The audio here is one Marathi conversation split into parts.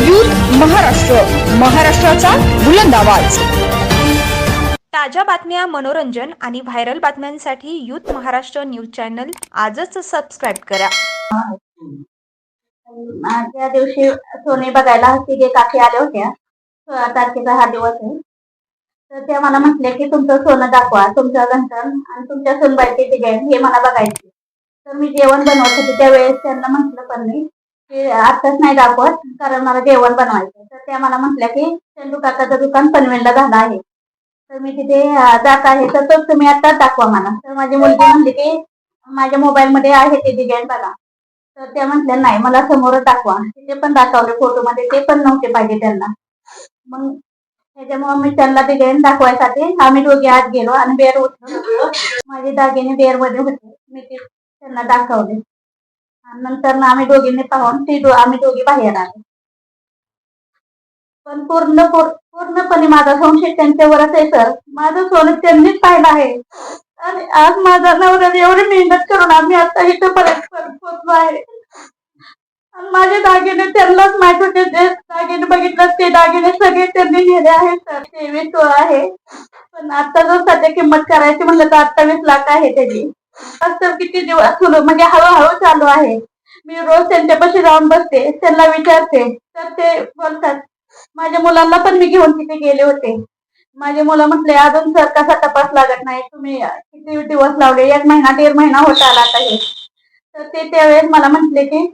युथ महाराष्ट्र. महाराष्ट्राचा बुलंद आवाज. ताज्या बातम्या मनोरंजन आणि व्हायरल बातम्यांसाठी युथ महाराष्ट्र न्यूज चॅनल आजच सबस्क्राईब करा. त्या दिवशी सोने बघायला तिघे काकी आल्या होत्या. सोळा तारखेचा हा दिवस आहे. तर त्या मला म्हटले की तुमचं सोनं दाखवा तुमचं गंठण आणि तुमच्या सोनबाईचे डिझाईन हे मला बघायचे. तर मी जेवण बनवत होते त्यावेळेस त्यांना म्हटलं पण मी की आत्ताच नाही दाखवत कारण मला जेवण बनवायचं तर त्या मला म्हटल्या की चंदू काकाचं दुकान पनवेलला झालं आहे. तर मी तिथे जात आहे. तर तोच तुम्ही आत्ताच दाखवा मला. तर माझी मुलगी म्हणली की माझ्या मोबाईलमध्ये आहे ते डिझाईन बघा. तर त्या म्हटल्या नाही मला समोरच दाखवा. तिथे पण दाखवले फोटोमध्ये. ते पण नव्हते पाहिजे त्यांना. मग त्याच्यामुळे मी त्यांना डिझाईन दाखवायसाठी आम्ही दोघे आत गेलो आणि बेर उठलो माझे दागिने बेरमध्ये होते. मी ते त्यांना दाखवले. नंतर ना आम्ही दोघींनी पाहून ती दो- आम्ही दोघी बाहेर आलो. पण पूर्ण पूर्णपणे माझा संशय त्यांच्यावरच आहे सर माझं सोनं त्यांनीच पाहिलं आहे. आणि आज माझा नवऱ्याने एवढी मेहनत करून आम्ही आता इथंपर्यंत पोहोचलो आहे. आणि माझे दागिने त्यांनाच माहीत होते. जे दागिने बघितलं ते दागिने सगळे त्यांनी नेले आहेत सर तेवीस आहे. पण आता जर सध्या किंमत करायची म्हणलं तर अठ्ठावीस लाख आहे त्याची. आज तर किती दिवस सुरू म्हणजे हळूहळू चालू आहे. मी रोज त्यांच्यापाशी जाऊन बसते त्यांना विचारते तर ते बोलतात माझ्या मुलांना पण मी घेऊन तिथे गेले होते. माझे मुलं म्हटले अजून सर कसा तपास लागत नाही. तुम्ही किती दिवस लावले? एक महिना दीड महिना होत आला आता हे. तर ते त्यावेळेस मला म्हटले की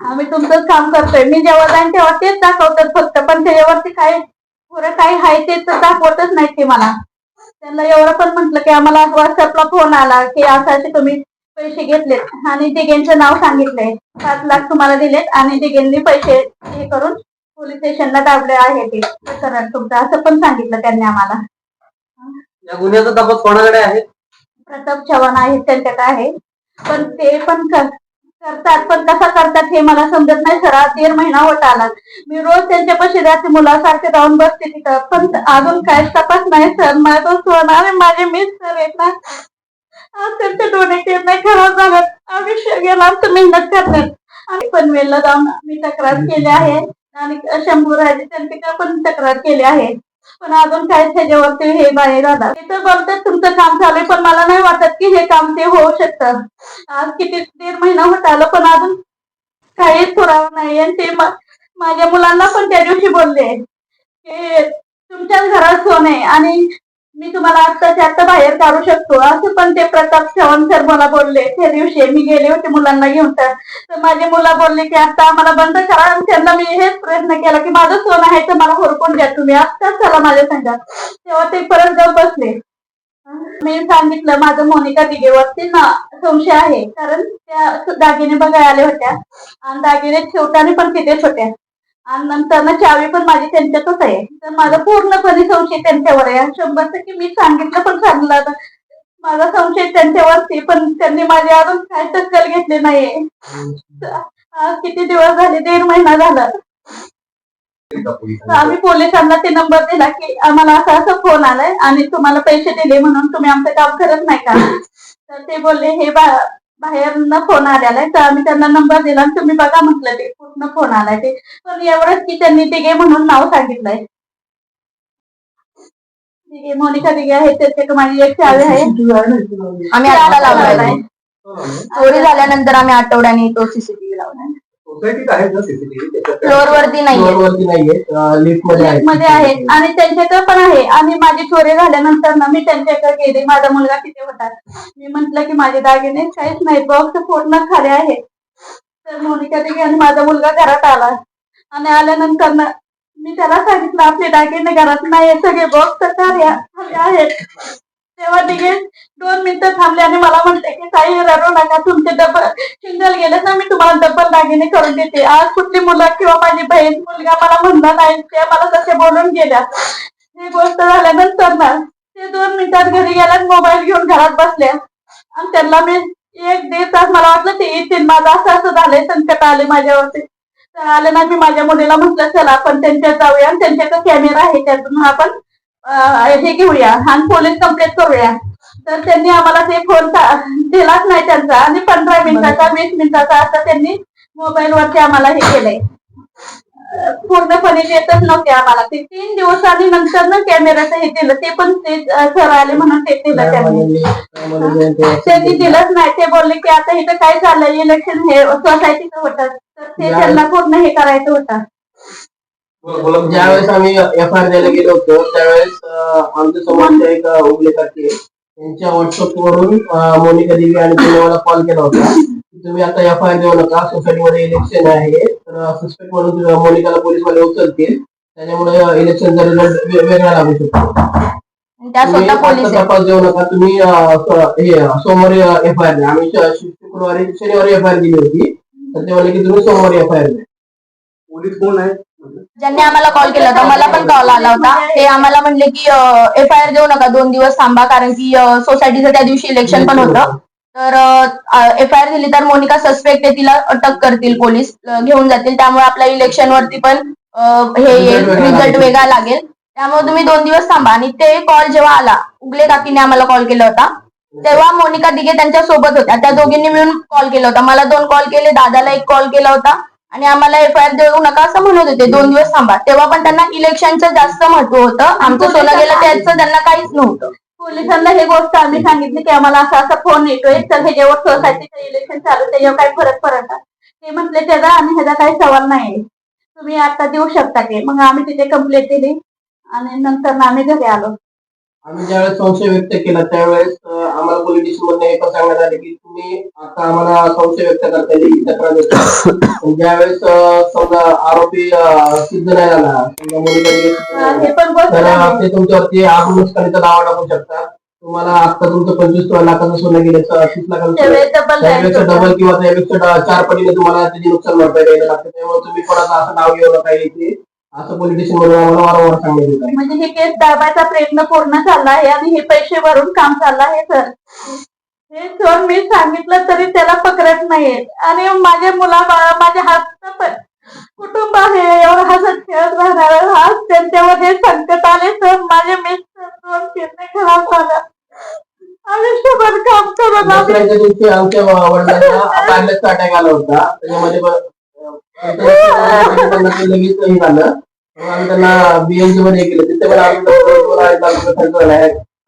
आम्ही तुमचंच काम करतोय. मी जेव्हा जाईन तेव्हा तेच दाखवतात फक्त. पण त्याच्यावरती काय पुरं काही आहे ते तर दाखवतच नाही ते मला. त्यांना एवढं पण म्हटलं की आम्हाला व्हॉट्सअपला फोन आला की असं असे तुम्ही पैसे घेतलेत. आणि दिघेंचं नाव सांगितलंय. सात लाख तुम्हाला दिलेत आणि दिघेंनी पैसे हे करून पोलीस स्टेशनला दाबले आहे ते. प्रकरण तुमचं असं पण सांगितलं त्यांनी आम्हाला. या गुन्ह्याचा तपास कोणाकडे आहे? प्रताप चव्हाण आहेत त्यांच्याकडे आहे. पण ते पण कर- करतात पण कसा करतात हे मला समजत नाही. सर आज दीड महिना होत आला. मी रोज त्यांच्यापाशी जाते मुलासारखे जाऊन बसते तिथं. पण अजून काहीच तपास नाही सर माझं सोनं आणि माझे मीच सर आहेत ना. आज त्यांचे डोनेट नाही खराब झालं. आयुष्य गेला तर मेहनत करण्यात आणि पनवेलला जाऊन मी तक्रार केली आहे. आणि शंभू राजे त्यांच्याकडे पण तक्रार केली आहे. पण अजून काय त्याच्यावरती हे बाहेर आला तिथं बोलतात तुमचं काम झालंय पण मला नाही वाटत की हे काम ते होऊ शकतं. आज किती दीड महिना होत आलं पण अजून काहीच पुरावा नाही. आणि ते माझ्या मुलांना पण त्या दिवशी बोलले की तुमच्याच घरात सोन आहे आणि मी तुम्हाला आत्ताच्या आत्ता बाहेर काढू शकतो. असं पण ते प्रताप चव्हाण सर मला बोलले. त्या दिवशी मी गेले होते मुलांना घेऊन तर. माझे मुलं बोलले की आता आम्हाला बंद करा. आणि त्यांना मी हेच प्रयत्न केला की माझं सोन आहे तर मला हुरकून द्या तुम्ही. आत्ताच चला माझ्या संघात. तेव्हा ते परत जाऊन बसले. मी सांगितलं माझं मोनिका दिगेवरती ना संशय आहे. कारण त्या दागिने बघायला आल्या होत्या. आणि दागिने ठेवताना पण तिथेच होत्या आणि नंतर ना चावी पण माझी त्यांच्यातच आहे. तर माझा पूर्णपणे संशय त्यांच्यावर आहे. शंभर टक्के मी सांगितलं पण सांगलं माझा संशय त्यांच्यावरती पण त्यांनी माझे अजून काय दखल घेतली नाहीये. किती दिवस झाले? दीड महिना झाला. आम्ही पोलिसांना ते नंबर दिला की आम्हाला असा असा फोन आलाय आणि तुम्हाला पैसे दिले म्हणून तुम्ही आमचं काम करत नाही का? तर ते बोलले हे बाहेर बाहेरनं फोन आलेला आहे. तर आम्ही त्यांना नंबर दिला आणि तुम्ही बघा म्हटलं ते. पूर्ण फोन आलाय ते? पण एवढंच की त्यांनी दिघे म्हणून नाव सांगितलंय. दिघे मोनिका दिघे आहे त्याच्याकडे माझी एक चावी आहे. आम्ही आता लावलेला आहे. चोरी झाल्यानंतर आम्ही आठवड्याने तो सीसीटीव्ही लावला. आहे ना सीसीटीव्ही फ्लोअर वरती नाहीये. वरती नाहीये. लिफ्टमध्ये आहे मध्ये आहे. आणि त्यांच्याकडे पण आहे. आणि माझी चोरी झाल्यानंतर ना मी त्यांच्याकडे गेले. माझा मुलगा तिथे होता. मी म्हंटल की माझे दागिने काहीच नाही. बॉक्स पूर्ण खाली आहे. तर मोनिका तिघे आणि माझा मुलगा घरात आला. आणि आल्यानंतर ना मी त्याला सांगितलं आपले दागिने घरात नाही सगळे बॉक्स तर आहेत. तेव्हा तिघे दोन मिनिटं थांबले आणि मला म्हणते की काही रडू नका तुमचे डबल सिंगल गेले ना मी तुम्हाला डबल दागिने करून देते. आज कुठली मुलं किंवा माझी बहीण मुलगा मला म्हणला नाही ते मला तसे बोलून गेल्या. ही गोष्ट झाल्यानंतर ना ते दोन मिनिटात घरी गेल्या मोबाईल घेऊन घरात बसल्या. आणि त्यांना मी एक दीड तास मला वाटलं ते येतील. माझं असं असं झालंय संकट आले माझ्यावरती. तर आले ना मी माझ्या मुलीला म्हटलं चला आपण त्यांच्यात जाऊया आणि त्यांच्याकडे कॅमेरा आहे त्यातून आपण हे घेऊया आणि पोलीस कंप्लेंट करूया. तर त्यांनी आम्हाला ते फोन दिलाच नाही त्यांचा. आणि पंधरा मिनिटाचा वीस मिनिटाचा असं त्यांनी मोबाईल वरती आम्हाला हे केलंय. पूर्णपणे देतच नव्हते आम्हाला. ते तीन दिवसांनी नंतर ना कॅमेराचं हे दिलं ते पण ते सर आले म्हणून ते दिलं त्यांनी. त्यांनी दिलंच नाही. ते बोलले की आता इथं काय चाललंय इलेक्शन हे सोसायटीचं होतं. तर ते त्यांना पूर्ण हे करायचं होतं. ज्यावेळेस आम्ही एफ आय आर द्यायला गेलो होतो त्यावेळेस आमच्या समोरच्या एक अं, उगलेकरचे त्यांच्या व्हॉट्सअप वरून मोनिका देवी आणि मला कॉल केला होता. की तुम्ही आता एफ आय आर देऊ नका सोसायटीमध्ये इलेक्शन आहे. तर सस्पेक्ट म्हणून मोनिकाला पोलीसमध्ये उचलतील. त्याच्यामुळे इलेक्शनचा रिझल्ट वेगळा लागू शकतो त्या स्वतः पोलीस तपास देऊ नका. तुम्ही अं, हे सोमवारी एफ़ आय आर आम्ही शुक्रवारी शनिवारी एफ़ आय आर दिली होती. तर ते म्हणले की तुम्ही सोमवारी एफ़ आय आर द्या पोलीस कोण आहे ज्यांनी आम्हाला कॉल केला होता. मला पण कॉल आला होता. ते आम्हाला म्हणले की एफ़ आय आर देऊ नका. दोन दिवस थांबा. कारण की सोसायटीचं त्या दिवशी इलेक्शन पण होतं. तर एफ आय आर दिली तर मोनिका सस्पेक्ट आहे तिला अटक करतील पोलीस घेऊन जातील. त्यामुळे आपल्या इलेक्शन वरती पण हे येईल रिझल्ट लागेल. वेगळा लागेल. त्यामुळे तुम्ही दोन दिवस थांबा. आणि ते कॉल जेव्हा आला उगले काकीने आम्हाला कॉल केला होता तेव्हा मोनिका दिगे त्यांच्यासोबत होत्या. त्या दोघींनी मिळून कॉल केला होता. मला दोन कॉल केले दादाला एक कॉल केला होता. आणि आम्हाला एफ आय आर देऊ नका असं म्हणत होते. दोन दिवस थांबा. तेव्हा पण त्यांना इलेक्शनचं जास्त महत्त्व होतं. आमचं सोनं गेलं त्याचं त्यांना काहीच नव्हतं. पोलिसांना हे गोष्ट आम्ही सांगितली की आम्हाला असा असा फोन येतोय तर ह्याच्यावर सोसायटीचं इलेक्शन चालू त्याच्यावर काय फरक पडणार ते म्हटले त्याचा आणि ह्याचा काही सवाल नाही. तुम्ही आता देऊ शकता की? मग आम्ही तिथे कंप्लेंट दिली आणि नंतर ना आम्ही घरी आलो. आम्ही ज्यावेळेस संशय व्यक्त केला त्यावेळेस आम्हाला मध्ये हे पण सांगण्यात आले की तुम्ही आता आम्हाला संशय व्यक्त करता येईल तक्रार देतो ज्यावेळेस समजा आरोपी सिद्ध नाही झाला तर. ते तुमच्यावरती आत्मनुष्कारीचा दावा टाकू शकतात तुम्हाला आता तुमचं पंचवीस लाखाचं सोनं गेलं तीस लाखाचं डबल किंवा त्यापेक्षा चार पटीने तुम्हाला त्याची नुकसान भरपाई द्यायला लागते. त्यामुळे तुम्ही कोणाचं असं नाव घेऊ नका असं स्टेशनमध्ये आम्हाला वारंवार येत आहे म्हणजे हे केस दाबायचा प्रयत्न पूर्ण चालला आहे आणि हे पैसे भरून काम चाललं आहे सर. हे सर मी सांगितलं तरी त्याला पकडत नाहीये. आणि माझ्या मुला बाळा माझ्या हात पण कुटुंब आहे एवढं हसत खेळत राहणार आज त्यांच्यावर हे संकट आले तर माझे मिस्टर दोन फिरणे खराब झाला. आयुष्यभर काम करून आम्ही दसऱ्याच्या दिवशी आमच्या वडिलांना अटॅक आला होता. त्याच्यामध्ये ब- लगेच हे झालं आम्ही त्यांना बीएमसी मध्ये केलं तिथे पण आम्ही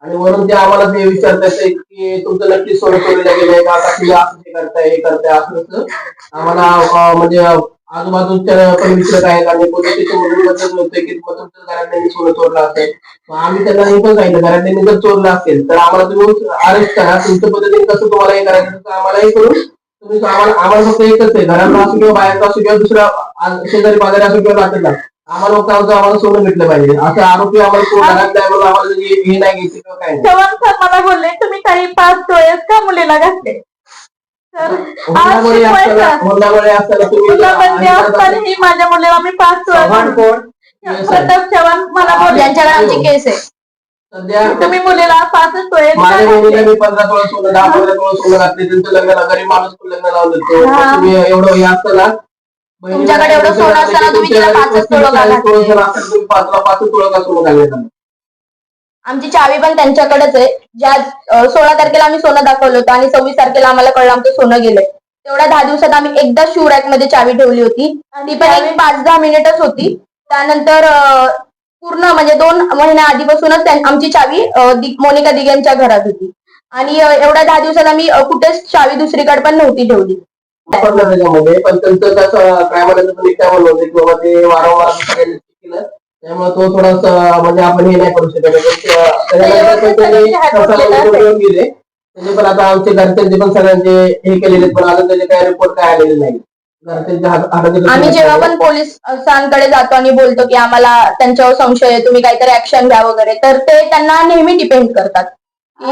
आणि वरून ते आम्हाला ते विचारतात की तुमचं नक्की सोनं चोरीला गेलंय का असं हे करताय हे करताय असं आम्हाला म्हणजे आजूबाजूच्या पण विचारत आहेत आणि पोलीस स्टेशन मधून की तुमचं तुमच्या घरातल्यांनी सोनं चोरलं असेल मग आम्ही त्यांना हे पण सांगितलं घरातल्यांनी जर चोरलं असेल तर आम्हाला तुम्ही अरेस्ट करा तुमच्या पद्धतीने कसं तुम्हाला हे करायचं आम्हाला हे करून तुम्ही आम्हाला आम्हाला फक्त एकच आहे. घरातला असो किंवा बाहेरचा असो किंवा दुसरा शेजारी पाजारी असो किंवा नातेला आम्हाला फक्त आमचं आम्हाला सोनं भेटलं पाहिजे. असं आरोपी आम्हाला कोण? घरातला आहे म्हणून आम्हाला हे हे नाही घ्यायचं किंवा काय नाही. चव्हाण सर मला बोलले तुम्ही काही पाच डोळेस का मुलीला घातले? तर आज हुंडाबळी असताना शिकवायचं हुंडाबळी असताना तुम्ही बंदी असतानाही माझ्या मुलीला मी पाच चव्हाण डोळे कोण? प्रताप चव्हाण मला बोलले. ज्यांच्याकडे आमची केस आहे. तुम्ही मुलीला पाचच माझ्या? मुलीला मी पंधरा सोळा सोनं दहा पंधरा सोळा सोनं घातले त्यांचं लग्न गरीब माणूस पण लग्न लावून देतो. तुम्ही एवढं हे असताना बहिणीला तुमच्याकडे एवढं सोनं असताना तुम्ही तिला पाचच तोळं पाचला तोळं का सोनं घालण्यात आलं? आमची चावी पण त्यांच्याकडेच आहे. ज्या अं, सोळा तारखेला आम्ही सोनं दाखवलं होतं आणि सव्वीस तारखेला आम्हाला कळलं आमचं सोनं गेलंय तेवढ्या दहा दिवसात आम्ही एकदा शू रॅकमध्ये चावी ठेवली होती. ती पण एक पाच दहा मिनिटच होती. त्यानंतर अं, पूर्ण म्हणजे दोन महिन्या आधीपासूनच आमची चावी मोनिका दिग्यांच्या घरात होती. आणि एवढ्या दहा दिवसात आम्ही कुठेच चावी दुसरीकडे पण नव्हती ठेवली. त्याच्यामध्ये पण त्यांचं कसं काय म्हणायचं पण एक काय म्हणलं होतं की बाबा ते वारंवार सगळ्यांनी केलं. त्यामुळे तो थोडासा म्हणजे आपण हे नाही करू शकत. पण आता आमचे घरच्यांचे पण सगळ्यांचे हे केलेले पण अजून त्याचे काय रिपोर्ट काय आलेले नाही आम्ही जेव्हा पण पोलिसांकडे जातो आणि बोलतो की आम्हाला त्यांच्यावर संशय आहे तुम्ही काहीतरी ऍक्शन घ्या वगैरे तर ते त्यांना नेहमी डिपेंड करतात.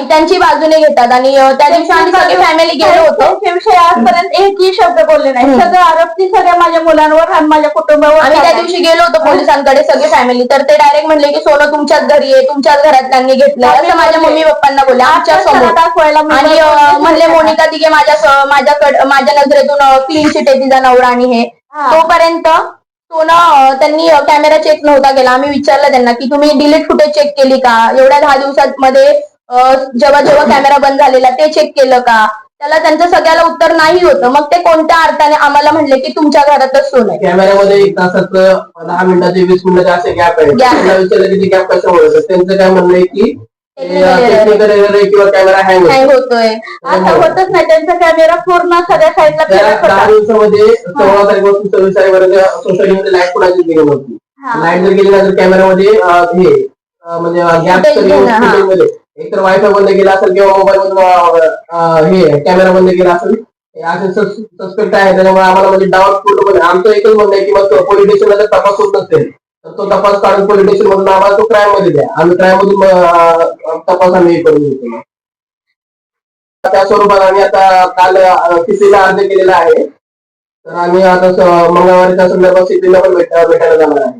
त्यांची बाजूने घेतात आणि त्या दिवशी आम्ही सगळी फॅमिली गेलो होतो. आजपर्यंत एकही शब्द बोलले नाही. सगळं आरोप ती सगळ्या माझ्या मुलांवर आणि माझ्या कुटुंबावर आम्ही त्या. दिवशी गेलो होतो पोलिसांकडे सगळी फॅमिली तर ते डायरेक्ट म्हणले की सोनं तुमच्याच घरी आहे. तुमच्याच घरातल्यांनी घेतलंय. आम्ही असं माझ्या बोलले. मम्मी पप्पांना बोलले. आमच्यासमोर. दाखवायला आणि म्हणले मोनिका दिगे माझ्या माझ्याकडे माझ्या नजरेतून क्लीन शीट आहे तिचा नवरा आणि हे. तोपर्यंत सोनं त्यांनी कॅमेरा चेक नव्हता केला. आम्ही विचारलं त्यांना की तुम्ही डिलीट फुटेज चेक केली का? एवढ्या दहा दिवसांमध्ये जेव्हा जेव्हा कॅमेरा बंद झालेला ते चेक केलं का? त्याला त्यांचं सगळ्याला उत्तर नाही होतं. मग ते कोणत्या अर्थाने आम्हाला म्हणले की तुमच्या घरातच सोनं आहे? कॅमेऱ्यामध्ये एक तासाचं दहा मिनिटाचे वीस मिनिटाचे असे गॅप आहे Gap. त्यांना विचारलं की ते गॅप कशामुळे होतात? त्यांचं काय म्हणणं आहे की Technical error. टेक्निकल एरर आहे किंवा कॅमेरा हँग हँग होतोय. असं होतच नाही. त्यांचा कॅमेरा पूर्ण सगळ्या साईडला त्या फिरत दहा होता. दिवसामध्ये सोळा तारखेपासून सव्वीस तारखेपर्यंत सोशल मीडिया लाइट कुणाची गेली नव्हती. हा. लाइट जर गेली ना तर कॅमेरामध्ये अं, हे अं, म्हणजे गॅप Footage घेणं, हा. मध्ये. एकतर वायफाय बंद केला असेल किंवा मोबाईल मधून हे कॅमेरा बंद केला असेल हे असे सस्पेक्ट आहे त्याच्यामुळे आम्हाला म्हणजे डाऊट पूर्णपणे. आमचं एकच म्हणणं आहे की मग पोलीस स्टेशनला जर तपास होत नसेल तर तो तपास काढून पोलीस स्टेशन मधून आम्हाला तो क्राईममध्ये द्या. आम्ही क्राईम मधून तपास आम्ही करून घेतो त्या स्वरूपात आम्ही आता काल सीसीला अर्ज केलेला आहे. तर आम्ही आता मंगळवारीच्या त्या संदर्भात सीसीला पण भेटायला जाणार आहे.